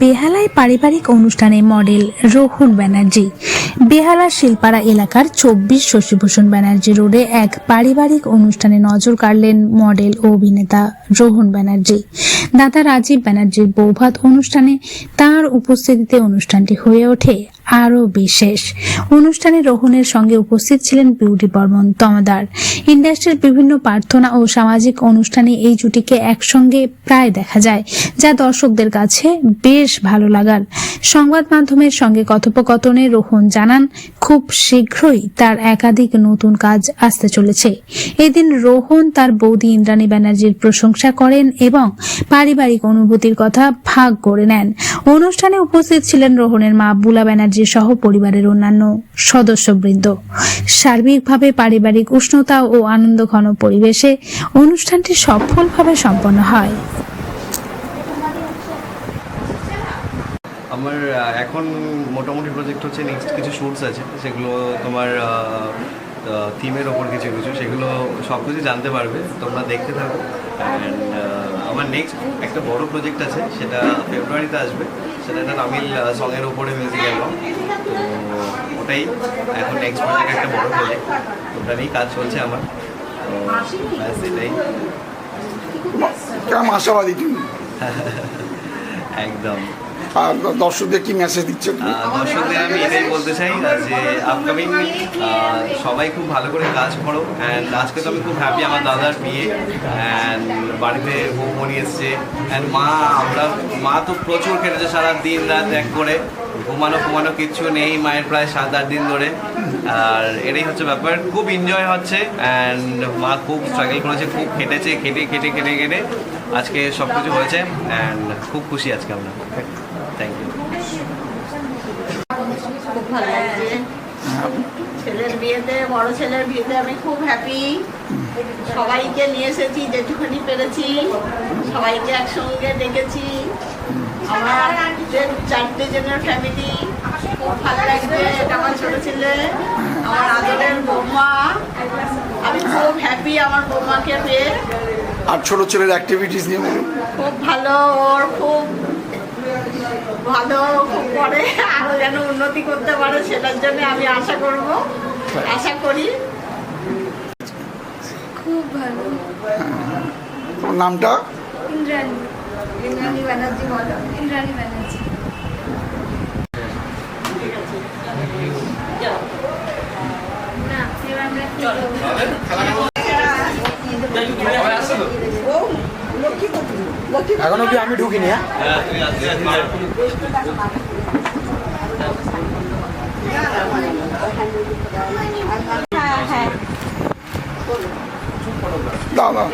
বেহালায় পারিবারিক অনুষ্ঠানে মডেল রোহন ব্যানার্জি। বেহালা শিলপাড়া এলাকার চব্বিশ শশীভূষণ ব্যানার্জি রোডে এক পারিবারিক অনুষ্ঠানে নজর কাড়লেন মডেল ও অভিনেতা রোহন ব্যানার্জি। দাদা রাজীব ব্যানার্জির বৌভাত অনুষ্ঠানে তার উপস্থিতিতে অনুষ্ঠানটি হয়ে ওঠে। আরও বিশেষ। অনুষ্ঠানে রোহনের সঙ্গে উপস্থিত ছিলেন বিউটি বর্মন তমাদার ইন্ডাস্ট্রির বিভিন্ন প্রার্থনা ও সামাজিক অনুষ্ঠানে এই জুটিকে একসঙ্গে প্রায় দেখা যায়, যা দর্শকদের কাছে বেশ ভালো লাগার। সংবাদ মাধ্যমের সঙ্গে কথোপকথনে রোহন জানান, খুব শীঘ্রই তার একাধিক নতুন কাজ আসতে চলেছে। এদিন রোহন তার বৌদি ইন্দ্রাণী ব্যানার্জির প্রশংসা করেন এবং পারিবারিক অনুভূতির কথা ভাগ করে নেন। অনুষ্ঠানে উপস্থিত ছিলেন রোহনের মা বুলা ব্যানার্জি সহ পরিবারের অন্যান্য সদস্যবৃন্দ। সার্বিকভাবে পারিবারিক উষ্ণতা ও আনন্দঘন পরিবেশে অনুষ্ঠানটি সফলভাবে সম্পন্ন হয়। আমার এখন মোটামুটি প্রজেক্ট হচ্ছে নেক্সট কিছু শ্যুটস আছে, সেগুলো তোমার থিমের ওপর কিছু কিছু, সেগুলো সব কিছু জানতে পারবে, তোমরা দেখতে থাকো। অ্যান্ড আমার নেক্সট একটা বড় প্রজেক্ট আছে, সেটা ফেব্রুয়ারিতে আসবে। সেটা একটা তামিল সঙের ওপরে মিউজিক অ্যালবাম তো ওটাই এখন নেক্সট প্রজেক্ট একটা বড় প্রজেক্ট ওটা নিয়েই কাজ চলছে আমার। ব্যাস এটাই। কেমন আশাবাদী তুমি? একদম। আর দর্শকদের কি মেসেজ দিচ্ছ দর্শকদের আমি এটাই বলতে চাই যে আপকামিং সবাই খুব ভালো করে কাজ করো অ্যান্ড আজকে তো আমি খুব হ্যাপি আমার দাদার বিয়ে অ্যান্ড বাড়িতে বৌমনি এসছে অ্যান্ড মা, আমরা, মা তো প্রচুর কেটেছে সারা দিন রাত এক করে, ঘুমানো ঘুমানো কিচ্ছু নেই, মায়ের প্রায় সাত আট দিন ধরে, আর এটাই হচ্ছে ব্যাপার, খুব এনজয় হচ্ছে অ্যান্ড মা খুব স্ট্রাগল করেছে, খুব খেটেছে, খেটে খেটে খেটে খেটে, আজকে সব কিছু হয়েছে অ্যান্ড খুব খুশি আজকে আমরা। খুব ভালো লাগছে। ছেলের বিয়েতে বড় ছেলের বিয়েতে আমি খুব হ্যাপি সবাইকে নিয়ে এসেছি যেটুকুনি পেরেছি সবাইকে একসঙ্গে ডেকেছি। আমার যে চারটে জনের ফ্যামিলি খুব ভালো লাগছে এটা আমার ছোট ছেলে আমার আদরের বৌমা। আমি খুব হ্যাপি আমার বৌমাকে পেয়ে। আর ছোট ছেলের অ্যাক্টিভিটিস নিয়ে খুব ভালো ওর খুব ভালো খুব করে আরও যেন উন্নতি করতে পারে সেটার জন্য আমি আশা করব। আশা করি। খুব ভালো। তোমার নামটা? ইন্দ্রাণী। ইন্দ্রাণী ব্যানার্জি বলো। ইন্দ্রাণী ব্যানার্জি। না এবার আমরা কি করব? এখনও কি আমি ঢুকিনি হ্যাঁ? দাও দাও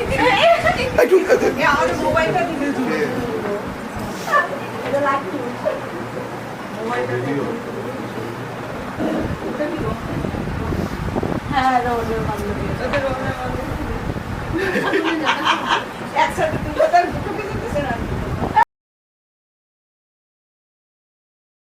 একটু হ্যাঁ